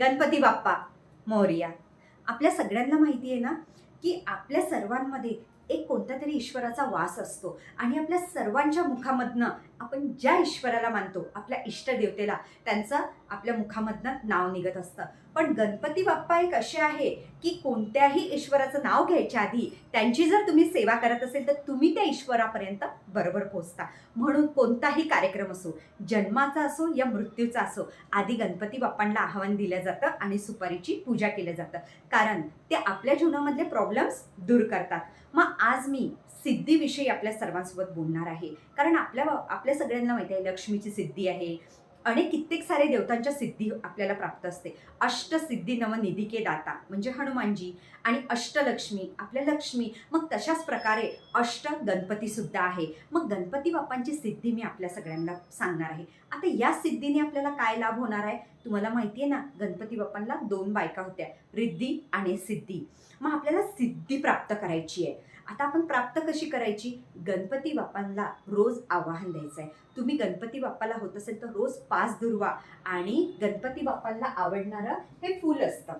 गणपती बाप्पा मौर्या. आपल्या सगळ्यांना माहिती आहे ना की आपल्या सर्वांमध्ये एक कोणता तरी ईश्वराचा वास असतो आणि आपल्या सर्वांच्या मुखामधनं आपण ज्या ईश्वराला मानतो आपल्या इष्टदेवतेला त्यांचं आपल्या मुखामधनं नाव निघत असतं. पण गणपती बाप्पा एक असे आहे की कोणत्याही ईश्वराचं नाव घ्यायच्या आधी त्यांची जर तुम्ही सेवा करत असेल तर तुम्ही त्या ईश्वरापर्यंत बरोबर पोहोचता. म्हणून कोणताही कार्यक्रम असो जन्माचा असो या मृत्यूचा असो आधी गणपती बाप्पांना आव्हान दिलं जातं आणि सुपारीची पूजा केलं जातं. कारण ते आपल्या जीवनामधले प्रॉब्लेम्स दूर करतात. मग आज मी सिद्धीविषयी आपल्या सर्वांसोबत बोलणार आहे. कारण आपल्या आपल्या सगळ्यांना माहिती आहे लक्ष्मीची सिद्धी आहे आणि कित्येक सारे देवतांच्या सिद्धी आपल्याला प्राप्त असते. अष्टसिद्धी नवनिधिके दाता म्हणजे हनुमानजी. आणि अष्टलक्ष्मी आपल्या लक्ष्मी. मग तशाच प्रकारे अष्ट गणपतीसुद्धा आहे. मग गणपती बाप्पांची सिद्धी मी आपल्या सगळ्यांना सांगणार आहे. आता या सिद्धीने आपल्याला काय लाभ होणार आहे? तुम्हाला माहिती आहे ना गणपती बाप्पांना दोन बायका होत्या रिद्धी आणि सिद्धी. मग आपल्याला सिद्धी प्राप्त करायची आहे. आता आपण प्राप्त कशी करायची? गणपती बाप्पांना रोज आवाहन द्यायचं आहे तुम्ही गणपती बाप्पाला होत असेल तर रोज पाच दुर्वा आणि गणपती बाप्पांना आवडणारं हे फूल असतं.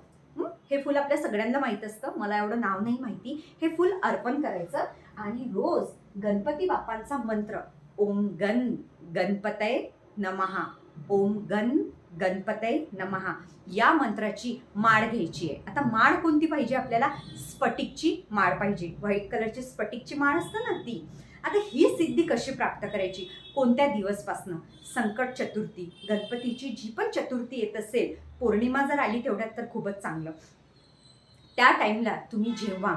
हे? फूल आपल्या सगळ्यांना माहीत असतं. मला एवढं नाव नाही माहिती. हे फूल अर्पण करायचं आणि रोज गणपती बाप्पांचा मंत्र ओम गण गणपतय नमहा ओम गण गणपतय नमहा या मंत्राची माळ घ्यायची आहे. आता माळ कोणती पाहिजे आपल्याला? स्फटिकची माळ पाहिजे. व्हाईट कलरची स्फटिकची माळ असते ना ती. आता ही सिद्धी कशी प्राप्त करायची? कोणत्या दिवसपासनं? संकट चतुर्थी. गणपतीची जी पण चतुर्थी येत असेल पौर्णिमा जर आली तेवढ्यात तर खूपच चांगलं. त्या टाईमला तुम्ही जेव्हा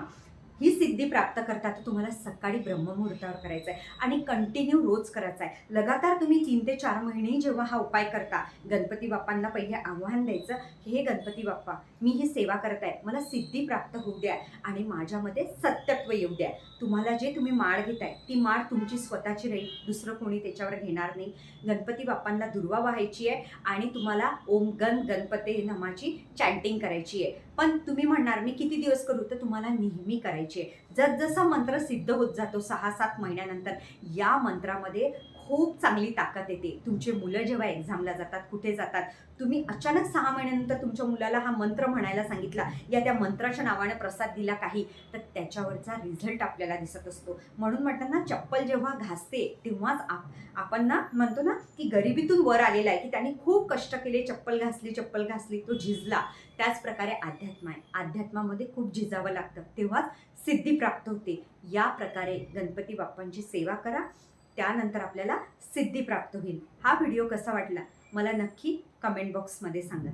ही सिद्धी प्राप्त करता तर तुम्हाला सकाळी ब्रह्ममुहूर्तावर करायचं आहे आणि कंटिन्यू रोज करायचा आहे लगातार तुम्ही तीन ते चार महिने जेव्हा हा उपाय करता गणपती बाप्पांना पहिले आव्हान द्यायचं हे गणपती बाप्पा मी ही सेवा करत आहे मला सिद्धी प्राप्त होऊ द्या आणि माझ्यामध्ये सत्यत्व येऊ द्या. तुम्हाला जे तुम्ही माळ घेताय ती माळ तुमची स्वतःची राहील दुसरं कोणी त्याच्यावर घेणार नाही. गणपती बाप्पांना दुर्वा व्हायची आहे आणि तुम्हाला ओम गण गणपते नमाची चॅन्टिंग करायची आहे. पण तुम्ही म्हणणार मी किती दिवस करू? तर तुम्हाला नेहमी करायची आहे जसजसा मंत्र सिद्ध होत जातो सहा सात महिन्यानंतर या मंत्रामध्ये खूप चांगली ताकद येते. तुमचे मुलं जेव्हा एक्झामला जातात कुठे जातात तुम्ही अचानक सहा महिन्यानंतर तुमच्या मुलाला हा मंत्र म्हणायला सांगितला या त्या मंत्राच्या नावाने प्रसाद दिला काही तर त्याच्यावरचा रिझल्ट आपल्याला दिसत असतो. म्हणून म्हणतात ना चप्पल जेव्हा घासते तेव्हाच आप आपण ना म्हणतो ना की गरिबीतून वर आलेला आहे की त्याने खूप कष्ट केले चप्पल घासली चप्पल घासली तो झिजला. त्याचप्रकारे अध्यात्म आहे. अध्यात्मामध्ये खूप झिजावं लागतं. तेव्हाच सिद्धी प्राप्त होते. या प्रकारे गणपती बाप्पांची सेवा करा. त्यानंतर आपल्याला सिद्धी प्राप्त होईल. हा व्हिडिओ कसा वाटला? मला नक्की कमेंट बॉक्समध्ये सांगा.